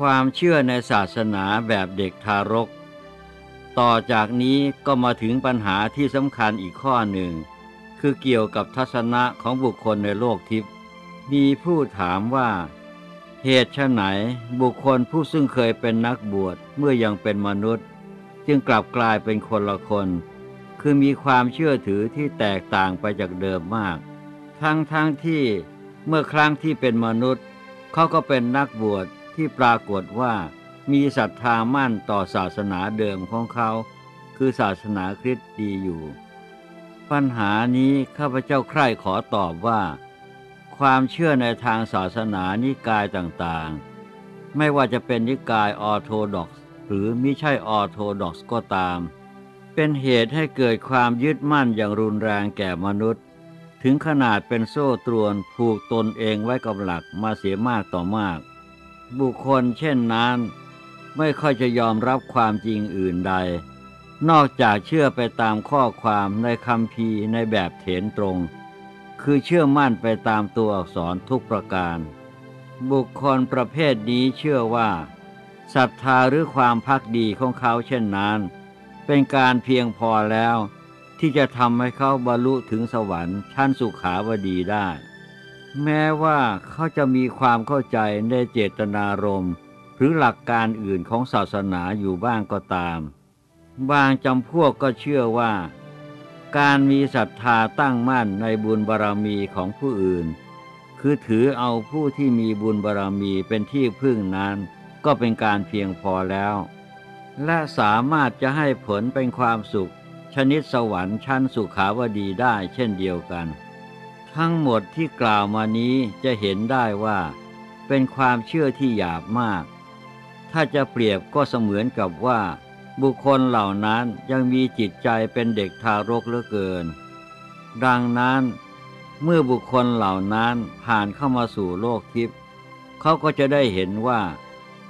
ความเชื่อในศาสนาแบบเด็กทารก ต่อจากนี้ก็มาถึงปัญหาที่สำคัญอีกข้อหนึ่ง คือเกี่ยวกับทัศนะของบุคคลในโลกทิพย์มีผู้ถามว่า เหตุไฉนบุคคลผู้ซึ่งเคยเป็นนักบวชเมื่อยังเป็นมนุษย์ จึงกลับกลายเป็นคนละคน คือมีความเชื่อถือที่แตกต่างไปจากเดิมมาก ทั้งทั้งที่เมื่อครั้งที่เป็นมนุษย์เขาก็เป็นนักบวช ที่ปรากฏว่ามีศรัทธามั่นต่อศาสนาเดิมของเขา คือศาสนาคริสต์ดีอยู่ ปัญหานี้ข้าพเจ้าใคร่ขอตอบว่า ความเชื่อในทางศาสนานิกายต่างๆ ไม่ว่าจะเป็นนิกายออร์โธดอกซ์หรือมิใช่ออร์โธดอกซ์ก็ตาม เป็นเหตุให้เกิดความยึดมั่นอย่างรุนแรงแก่มนุษย์ ถึงขนาดเป็นโซ่ตรวนผูกตนเองไว้กับหลักมาเสียมากต่อมาก บุคคลเช่นนั้น ไม่ค่อยจะยอมรับความจริงอื่นใด นอกจากเชื่อไปตามข้อความในคำพีในแบบเถนตรง คือเชื่อมั่นไปตามตัวอักษรทุกประการ บุคคลประเภทนี้เชื่อว่าศรัทธาหรือความพักดีของเขาเช่นนั้น เป็นการเพียงพอแล้วที่จะทำให้เขาบรรลุถึงสวรรค์ชั้นสุขาวดีได้ แม้ว่าเขาจะมีความเข้าใจในเจตนารมณ์หรือหลักการอื่นของศาสนาอยู่บ้างก็ตาม บางจำพวกก็เชื่อว่า การมีศรัทธาตั้งมั่นในบุญบารรมีของผู้อื่น คือถือเอาผู้ที่มีบุญบารรมีเป็นที่พึ่งนั้น ก็เป็นการเพียงพอแล้ว และสามารถจะให้ผลเป็นความสุข ชนิดสวรรค์ชั้นสุขาวดีได้เช่นเดียวกัน ทั้งหมดที่กล่าวมานี้จะเห็นได้ว่า เป็นความเชื่อที่หยาบมาก ถ้าจะเปรียบก็เสมือนกับว่า บุคคลเหล่านั้นยังมีจิตใจเป็นเด็กทารกเหลือเกิน ดังนั้นเมื่อบุคคลเหล่านั้นผ่านเข้ามาสู่โลกทิพย์เขาก็จะได้เห็นว่า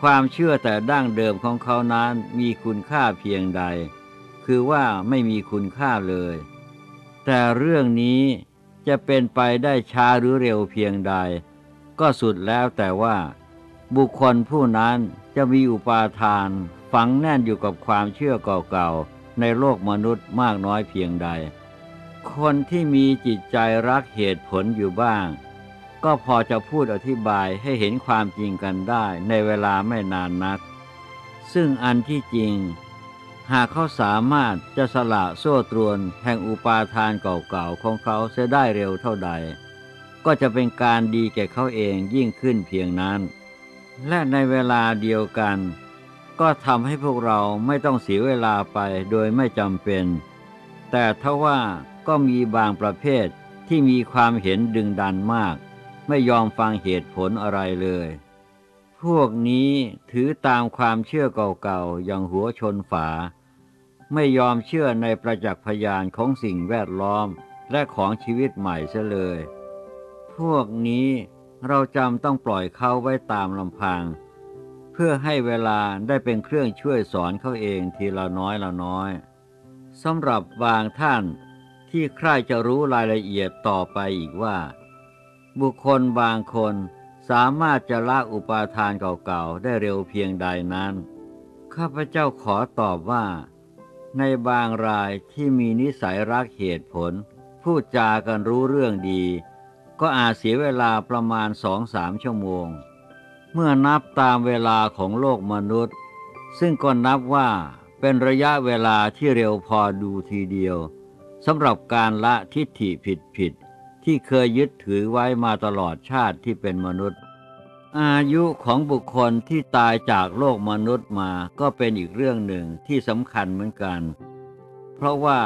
ความเชื่อแต่ดั้งเดิมของเขานั้นมีคุณค่าเพียงใด คือว่าไม่มีคุณค่าเลย แต่เรื่องนี้ จะเป็นไปได้ช้าหรือเร็วเพียงใด ก็สุดแล้วแต่ว่า บุคคลผู้นั้นจะมีอุปาทาน ฝังแน่นอยู่กับความเชื่อเก่าๆ ในโลกมนุษย์มากน้อยเพียงใด คนที่มีจิตใจรักเหตุผลอยู่บ้าง ก็พอจะพูดอธิบายให้เห็นความจริงกันได้ในเวลาไม่นานนัก ซึ่งอันที่จริง หากเขาสามารถจะสละโซ่ตรวนแห่งอุปาทานเก่าๆของเขาเสียได้เร็วเท่าใด ก็จะเป็นการดีแก่เขาเองยิ่งขึ้นเพียงนั้น และในเวลาเดียวกัน ก็ทำให้พวกเราไม่ต้องเสียเวลาไปโดยไม่จำเป็น แต่ถ้าว่าก็มีบางประเภทที่มีความเห็นดึงดันมาก ไม่ยอมฟังเหตุผลอะไรเลย พวกนี้ถือตามความเชื่อเก่าๆอย่างหัวชนฝา ไม่ยอมเชื่อในประจักษ์พยานของสิ่งแวดล้อมและของชีวิตใหม่เสียเลย พวกนี้เราจำต้องปล่อยเขาไว้ตามลำพัง เพื่อให้เวลาได้เป็นเครื่องช่วยสอนเขาเองทีละน้อยละน้อยสำหรับบางท่านที่ใครจะรู้รายละเอียดต่อไปอีกว่า บุคคลบางคนสามารถจะละอุปาทานเก่าๆ ได้เร็วเพียงใดนั้น ข้าพเจ้าขอตอบว่า ในบางรายที่มีนิสัยรักเหตุผล พูดจากันรู้เรื่องดี ก็อาจเสียเวลาประมาณสองสามชั่วโมง เมื่อนับตามเวลาของโลกมนุษย์ ซึ่งก็นับว่าเป็นระยะเวลาที่เร็วพอดูทีเดียวสำหรับการละทิฏฐิผิดผิดๆที่เคยยึดถือไว้มาตลอดชาติที่เป็นมนุษย์ อายุของบุคคลที่ตายจากโลกมนุษย์มาก็เป็นอีกเรื่องหนึ่งที่สำคัญเหมือนกัน เพราะว่า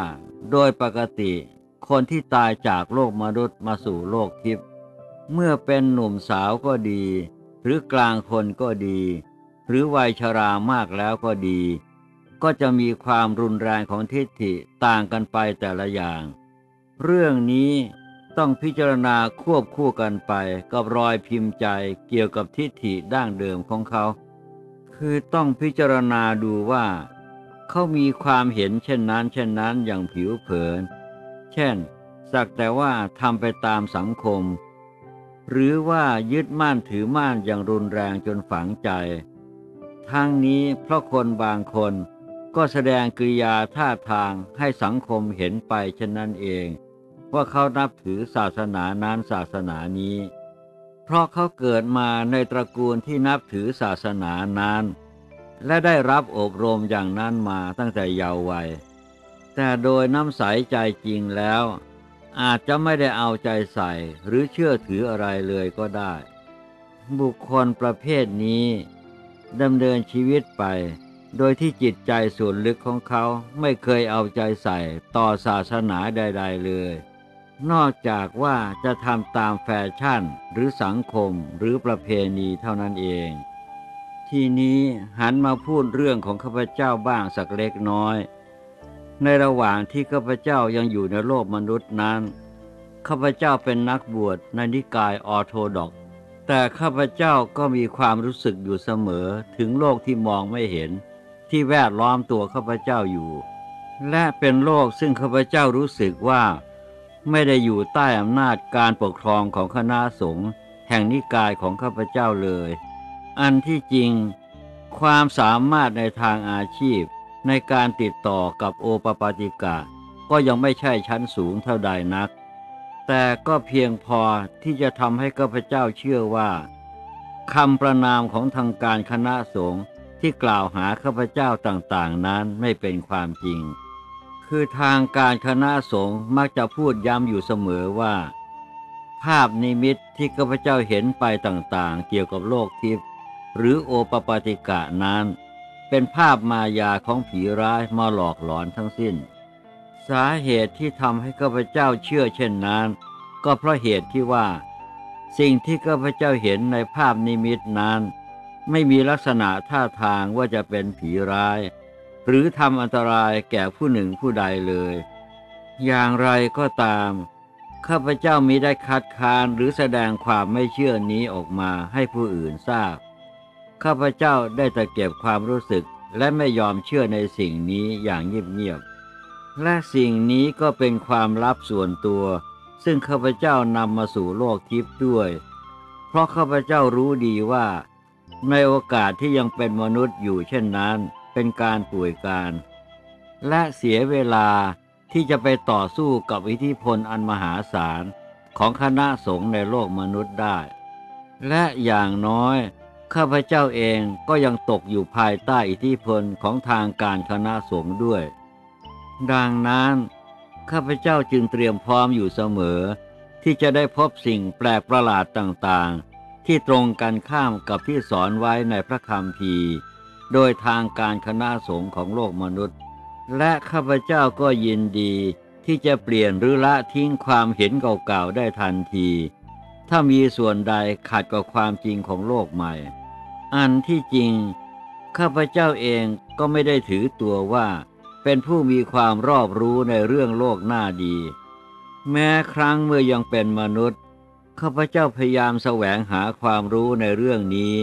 โดยปกติ คนที่ตายจากโลกมนุษย์มาสู่โลกทิพย์เมื่อเป็นหนุ่มสาวก็ดี หรือกลางคนก็ดี หรือวัยชรามากแล้วก็ดี ก็จะมีความรุนแรงของทิฏฐิต่างกันไปแต่ละอย่าง เรื่องนี้ ต้องพิจารณาควบคู่กันไปกับรอยพิมพ์ใจเกี่ยวกับทิฏฐิดั้งเดิมของเขา คือต้องพิจารณาดูว่า เขามีความเห็นเช่นนั้น เช่นนั้นอย่างผิวเผิน เช่น สักแต่ว่าทำไปตามสังคม หรือว่ายึดมั่นถือมั่นอย่างรุนแรงจนฝังใจ ทั้งนี้เพราะคนบางคนก็แสดงกริยาท่าทางให้สังคมเห็นไปเช่นนั้นเอง ว่าเขานับถือศาสนานั้นศาสนานี้ เพราะเขาเกิดมาในตระกูลที่นับถือศาสนานั้น และได้รับอบรมอย่างนั้นมาตั้งแต่เยาว์วัย แต่โดยน้ำใสใจจริงแล้ว อาจจะไม่ได้เอาใจใส่หรือเชื่อถืออะไรเลยก็ได้ บุคคลประเภทนี้ดำเนินชีวิตไปโดยที่จิตใจส่วนลึกของเขาไม่เคยเอาใจใส่ต่อศาสนาใด ๆ เลย นอกจากว่าจะทำตามแฟชั่นหรือสังคมหรือประเพณีเท่านั้นเอง ทีนี้หันมาพูดเรื่องของข้าพเจ้าบ้างสักเล็กน้อย ในระหว่างที่ข้าพเจ้ายังอยู่ในโลกมนุษย์นั้นข้าพเจ้าเป็นนักบวชในนิกายออร์โธดอก แต่ข้าพเจ้าก็มีความรู้สึกอยู่เสมอถึงโลกที่มองไม่เห็น ที่แวดล้อมตัวข้าพเจ้าอยู่ และเป็นโลกซึ่งข้าพเจ้ารู้สึกว่า ไม่ได้อยู่ใต้อำนาจการปกครองของคณะสงฆ์แห่งนิกายของข้าพเจ้าเลย อันที่จริง ความสามารถในทางอาชีพในการติดต่อกับโอปปาติกะ ก็ยังไม่ใช่ชั้นสูงเท่าใดนัก แต่ก็เพียงพอที่จะทำให้ข้าพเจ้าเชื่อว่าคำประนามของทางการคณะสงฆ์ที่กล่าวหาข้าพเจ้าต่างๆ นั้นไม่เป็นความจริง คือทางการคณะสงฆ์มักจะพูดย้ำอยู่เสมอว่า ภาพนิมิตที่ข้าพเจ้าเห็นไปต่างๆ เกี่ยวกับโลกทิพย์หรือโอปปาติกะนั้น เป็นภาพมายาของผีร้ายมาหลอกหลอนทั้งสิ้น สาเหตุที่ทำให้ข้าพเจ้าเชื่อเช่นนั้น ก็เพราะเหตุที่ว่า สิ่งที่ข้าพเจ้าเห็นในภาพนิมิตนั้น ไม่มีลักษณะท่าทางว่าจะเป็นผีร้าย หรือทำอันตรายแก่ผู้หนึ่งผู้ใดเลย อย่างไรก็ตาม ข้าพเจ้ามิได้คัดค้านหรือแสดงความไม่เชื่อนี้ออกมาให้ผู้อื่นทราบ ข้าพเจ้าได้แต่เก็บความรู้สึกและไม่ยอมเชื่อในสิ่งนี้อย่างเงียบๆ และสิ่งนี้ก็เป็นความลับส่วนตัว ซึ่งข้าพเจ้านำมาสู่โลกทิพย์ด้วย เพราะข้าพเจ้ารู้ดีว่า ในโอกาสที่ยังเป็นมนุษย์อยู่เช่นนั้น เป็นการป่วยการ และเสียเวลาที่จะไปต่อสู้กับอิทธิพลอันมหาศาลของคณะสงฆ์ในโลกมนุษย์ได้ และอย่างน้อย ข้าพเจ้าเองก็ยังตกอยู่ภายใต้อิทธิพลของทางการคณะสงฆ์ด้วย ดังนั้น ข้าพเจ้าจึงเตรียมพร้อมอยู่เสมอ ที่จะได้พบสิ่งแปลกประหลาดต่างๆ ที่ตรงกันข้ามกับที่สอนไว้ในพระคัมภีร์ โดยทางการคณะสงฆ์ของโลกมนุษย์ และข้าพเจ้าก็ยินดีที่จะเปลี่ยนหรือละทิ้งความเห็นเก่าๆได้ทันที ถ้ามีส่วนใดขัดกับความจริงของโลกใหม่ อันที่จริง ข้าพเจ้าเองก็ไม่ได้ถือตัวว่า เป็นผู้มีความรอบรู้ในเรื่องโลกหน้าดี แม้ครั้งเมื่อยังเป็นมนุษย์ ข้าพเจ้าพยายามแสวงหาความรู้ในเรื่องนี้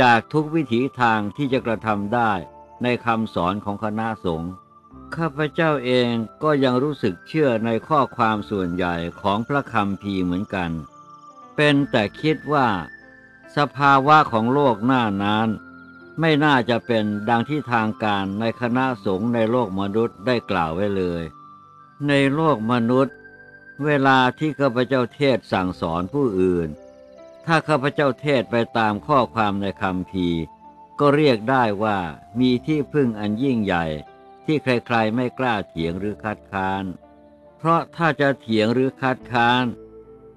จากทุกวิถีทางที่จะกระทำได้ในคำสอนของคณะสงฆ์ข้าพเจ้าเองก็ยังรู้สึกเชื่อในข้อความส่วนใหญ่ของพระคำพีเหมือนกัน เป็นแต่คิดว่า สภาวะของโลกหน้านั้น ไม่น่าจะเป็นดังที่ทางการในคณะสงฆ์ในโลกมนุษย์ได้กล่าวไว้เลย ในโลกมนุษย์ เวลาที่ข้าพเจ้าเทศสั่งสอนผู้อื่น ถ้าข้าพเจ้าเทศไปตามข้อความในคำพีก็เรียกได้ว่ามีที่พึ่งอันยิ่งใหญ่ ที่ใครๆไม่กล้าเถียงหรือคัดค้าน เพราะถ้าจะเถียงหรือคัดค้าน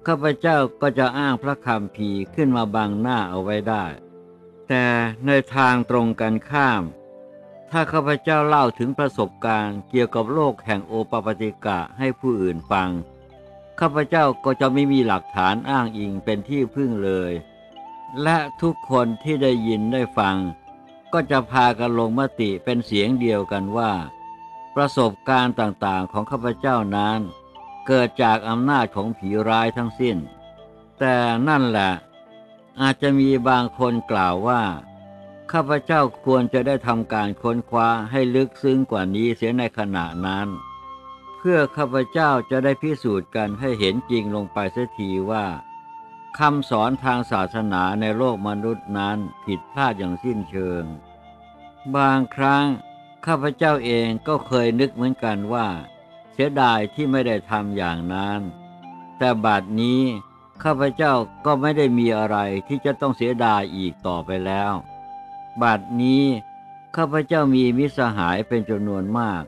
ข้าพเจ้าก็จะอ้างพระคำพีขึ้นมาบังหน้าเอาไว้ได้ แต่ในทางตรงกันข้าม ถ้าข้าพเจ้าเล่าถึงประสบการณ์เกี่ยวกับโลกแห่งโอปปาติกะให้ผู้อื่นฟัง ข้าพเจ้าก็จะไม่มีหลักฐานอ้างอิงเป็นที่พึ่งเลย และทุกคนที่ได้ยินได้ฟัง ก็จะพากันลงมติเป็นเสียงเดียวกันว่า ประสบการณ์ต่างๆของข้าพเจ้านั้น เกิดจากอำนาจของผีร้ายทั้งสิ้น แต่นั่นแหละ อาจจะมีบางคนกล่าวว่าข้าพเจ้าควรจะได้ทำการค้นคว้าให้ลึกซึ้งกว่านี้เสียในขณะนั้น เพื่อข้าพเจ้าจะได้พิสูจน์กันให้เห็นจริงลงไปเสียทีว่าคำสอนทางศาสนาในโลกมนุษย์นั้นผิดพลาดอย่างสิ้นเชิง บางครั้งข้าพเจ้าเองก็เคยนึกเหมือนกันว่า เสียดายที่ไม่ได้ทำอย่างนั้น แต่บัดนี้ข้าพเจ้าก็ไม่ได้มีอะไรที่จะต้องเสียดายอีกต่อไปแล้ว บัดนี้ข้าพเจ้ามีมิตรสหายเป็นจำนวนมาก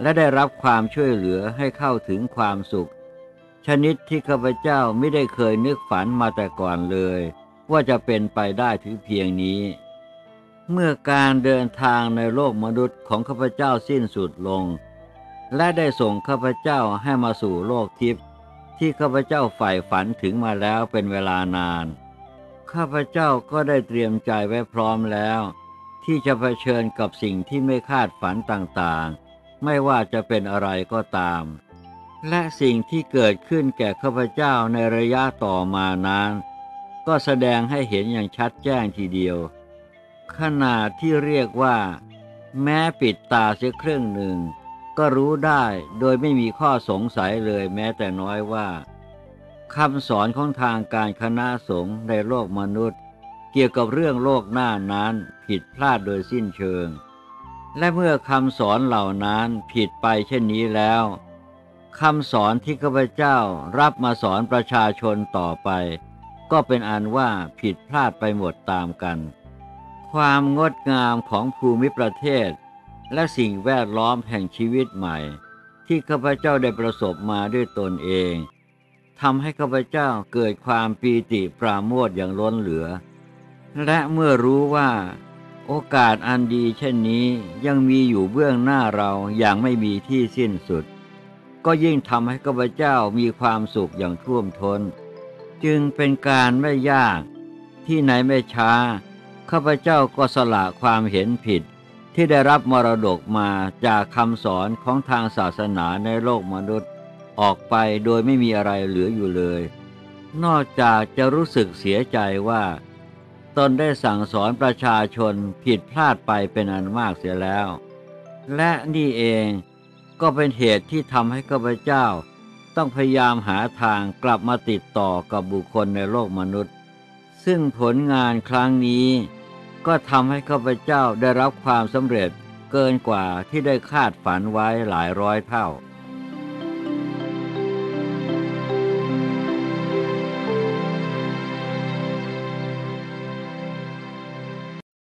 และได้รับความช่วยเหลือให้เข้าถึงความสุข ชนิดที่ข้าพเจ้าไม่ได้เคยนึกฝันมาแต่ก่อนเลย ว่าจะเป็นไปได้ถึงเพียงนี้ เมื่อการเดินทางในโลกมนุษย์ของข้าพเจ้าสิ้นสุดลง และได้ส่งข้าพเจ้าให้มาสู่โลกทิพย์ที่ข้าพเจ้าใฝ่ฝันถึงมาแล้วเป็นเวลานาน ข้าพเจ้าก็ได้เตรียมใจไว้พร้อมแล้ว ที่จะเผชิญกับสิ่งที่ไม่คาดฝันต่างๆ ไม่ว่าจะเป็นอะไรก็ตาม และสิ่งที่เกิดขึ้นแก่ข้าพเจ้าในระยะต่อมานั้น ก็แสดงให้เห็นอย่างชัดแจ้งทีเดียว ขนาดที่เรียกว่า แม้ปิดตาเสียครึ่งหนึ่ง ก็รู้ได้โดยไม่มีข้อสงสัยเลยแม้แต่น้อยว่าคำสอนของทางการคณะสงฆ์ในโลกมนุษย์ เกี่ยวกับเรื่องโลกหน้านั้นผิดพลาดโดยสิ้นเชิง และเมื่อคำสอนเหล่านั้นผิดไปเช่นนี้แล้วคำสอนที่ข้าพเจ้ารับมาสอนประชาชนต่อไป ก็เป็นอันว่าผิดพลาดไปหมดตามกัน ความงดงามของภูมิประเทศ และสิ่งแวดล้อมแห่งชีวิตใหม่ ที่ข้าพเจ้าได้ประสบมาด้วยตนเองทำให้ข้าพเจ้าเกิดความปีติปราโมทอย่างล้นเหลือ และเมื่อรู้ว่า โอกาสอันดีเช่นนี้ยังมีอยู่เบื้องหน้าเราอย่างไม่มีที่สิ้นสุด ก็ยิ่งทำให้ข้าพเจ้ามีความสุขอย่างท่วมทน้น จึงเป็นการไม่ยากที่ไหนไม่ช้า ข้าพเจ้าก็สละความเห็นผิดที่ได้รับมรดกมาจากคำสอนของทางศาสนาในโลกมนุษย์ ออกไปโดยไม่มีอะไรเหลืออยู่เลย นอกจากจะรู้สึกเสียใจว่า ตนได้สั่งสอนประชาชนผิดพลาดไปเป็นอันมากเสียแล้ว และนี่เองก็เป็นเหตุที่ทำให้ข้าพเจ้า ต้องพยายามหาทางกลับมาติดต่อกับบุคคลในโลกมนุษย์ ซึ่งผลงานครั้งนี้ ก็ทำให้ข้าพเจ้าได้รับความสำเร็จเกินกว่าที่ได้คาดฝันไว้หลายร้อยเท่า